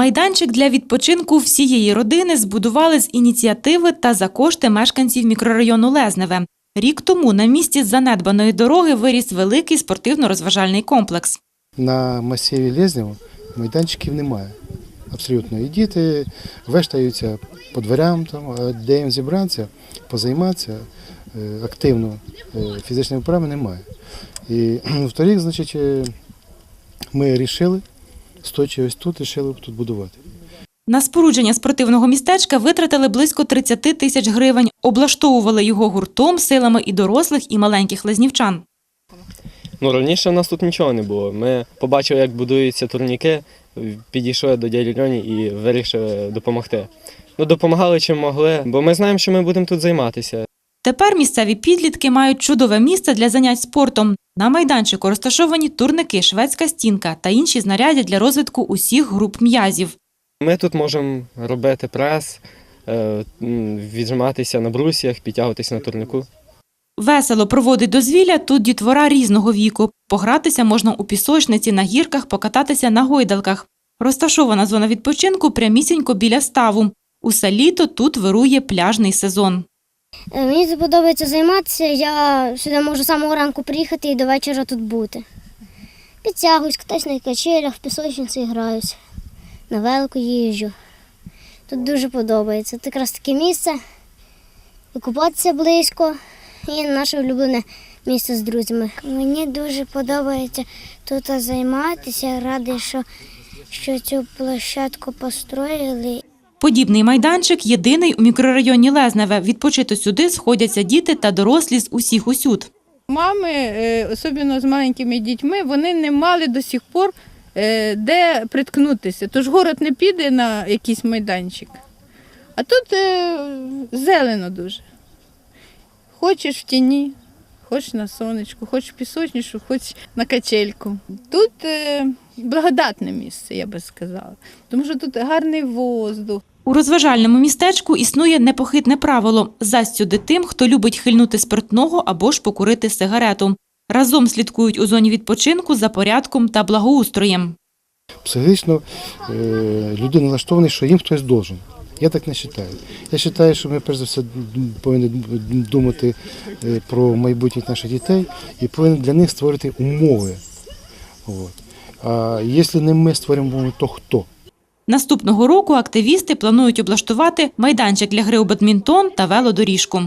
Майданчик для відпочинку всієї родини збудували з ініціативи та за кошти мешканців мікрорайону Лезневе. Рік тому на місці занедбаної дороги виріс великий спортивно-розважальний комплекс. На масиві Лезнєва майданчиків немає. Абсолютно. І діти вештаються по дверям, там, де їм зібратися, позайматися е, активно е, фізичними вправами немає. І вторік, значить, е, ми вирішили, стоячи ось тут, вирішили тут будувати. На спорудження спортивного містечка витратили близько 30 тисяч гривень, облаштовували його гуртом силами і дорослих, і маленьких лезнівчан. Ну, раніше в нас тут нічого не було. Ми побачили, як будуються турніки, підійшли до дяді Льоні і вирішили допомогти. Ну, допомагали чим могли, бо ми знаємо, що ми будемо тут займатися. Тепер місцеві підлітки мають чудове місце для занять спортом. На майданчику розташовані турники, шведська стінка та інші знаряддя для розвитку усіх груп м'язів. Ми тут можемо робити прес, е, віджиматися на брусьях, підтягуватися на турнику. Весело проводить дозвілля тут дітвора різного віку. Погратися можна у пісочниці, на гірках, покататися на гойдалках. Розташована зона відпочинку прямісінько біля ставу. Усе літо тут вирує пляжний сезон. Е, Мені подобається займатися. Я сюди можу з самого ранку приїхати і до вечора тут бути. Підтягуюсь, катаюсь на качелях, в пісочниці граюсь, на велику їжджу. Тут дуже подобається. Це якраз таке місце. І купатися близько, і наше улюблене місце з друзями. Мені дуже подобається тут займатися. Радий, що, що цю площадку построїли. Подібний майданчик єдиний у мікрорайоні Лезневе. Відпочити сюди сходяться діти та дорослі з усіх усюд. Мами, е, особливо з маленькими дітьми, вони не мали до сих пор е, де приткнутися. Тож город не піде на якийсь майданчик. А тут е, зелено дуже. Хочеш в тіні, хочеш на сонечку, хочеш в пісочнішу, хочеш на качельку. Тут е, благодатне місце, я би сказала, тому що тут гарний воздух. У розважальному містечку існує непохитне правило – застюди тим, хто любить хильнути спиртного або ж покурити сигарету. Разом слідкують у зоні відпочинку за порядком та благоустроєм. Психологічно е, людина налаштована, що їм хтось должен. Я так не вважаю. Я вважаю, що ми перш за все повинні думати е, про майбутніх наших дітей і повинні для них створити умови. От. А якщо не ми створимо умови, то хто? Наступного року активісти планують облаштувати майданчик для гри у бадмінтон та велодоріжку.